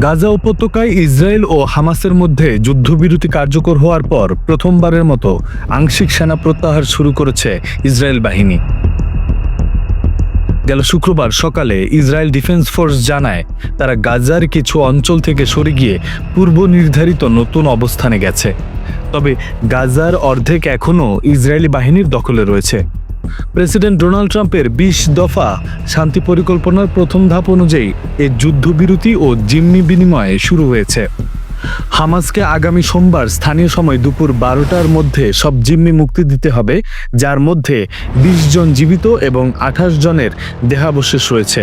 গাজা উপত্যকায় ইসরায়েল ও হামাসের মধ্যে যুদ্ধবিরতি কার্যকর হওয়ার পর প্রথমবারের মতো আংশিক সেনা প্রত্যাহার শুরু করেছে ইসরায়েল বাহিনী। গেল শুক্রবার সকালে ইসরায়েল ডিফেন্স ফোর্স জানায়, তারা গাজার কিছু অঞ্চল থেকে সরে গিয়ে পূর্ব নির্ধারিত নতুন অবস্থানে গেছে। তবে গাজার অর্ধেক এখনও ইসরায়েলি বাহিনীর দখলে রয়েছে। প্রেসিডেন্ট ডোনাল্ড ট্রাম্পের বিশ দফা শান্তি পরিকল্পনার প্রথম ধাপ অনুযায়ী এ যুদ্ধবিরতি ও জিম্মি বিনিময়ে শুরু হয়েছে। হামাসকে আগামী সোমবার স্থানীয় সময় দুপুর বারোটার মধ্যে সব জিম্মি মুক্তি দিতে হবে, যার মধ্যে বিশ জন জীবিত এবং আঠাশ জনের দেহাবশেষ রয়েছে।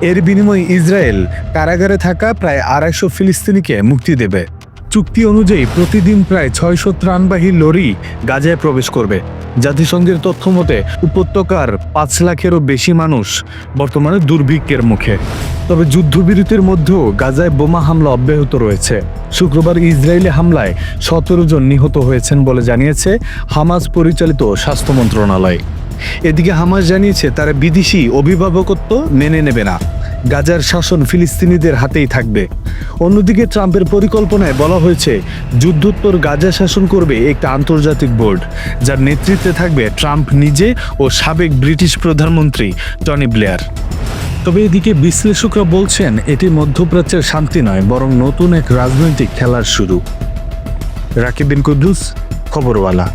এর বিনিময়ে ইসরায়েল কারাগারে থাকা প্রায় আড়াইশো ফিলিস্তিনিকে মুক্তি দেবে। চুক্তি অনুযায়ী প্রতিদিন প্রায় ছয়শো ত্রাণবাহী লরি গাজায় প্রবেশ করবে। জাতিসংঘের তথ্য মতে, উপত্যকার পাঁচ লাখেরও বেশি মানুষ বর্তমানে দুর্ভিক্ষের মুখে। তবে যুদ্ধবিরতির মধ্যেও গাজায় বোমা হামলা অব্যাহত রয়েছে। শুক্রবার ইসরায়েলি হামলায় সতেরো জন নিহত হয়েছেন বলে জানিয়েছে হামাস পরিচালিত স্বাস্থ্য মন্ত্রণালয়। এদিকে হামাস জানিয়েছে, তারা বিদেশি অভিভাবকত্ব মেনে নেবে না। গাজার শাসন ফিলিস্তিনিদের হাতেই থাকবে। অন্যদিকে ট্রাম্পের পরিকল্পনায় বলা হয়েছে, যুদ্ধোত্তর গাজা শাসন করবে একটা আন্তর্জাতিক বোর্ড, যার নেতৃত্বে থাকবে ট্রাম্প নিজে ও সাবেক ব্রিটিশ প্রধানমন্ত্রী টনি ব্লেয়ার। তবে এদিকে বিশ্লেষকরা বলছেন, এটি মধ্যপ্রাচ্যের শান্তি নয়, বরং নতুন এক রাজনৈতিক খেলার শুরু। রাকিব বিন কুদ্দুস, খবরওয়ালা।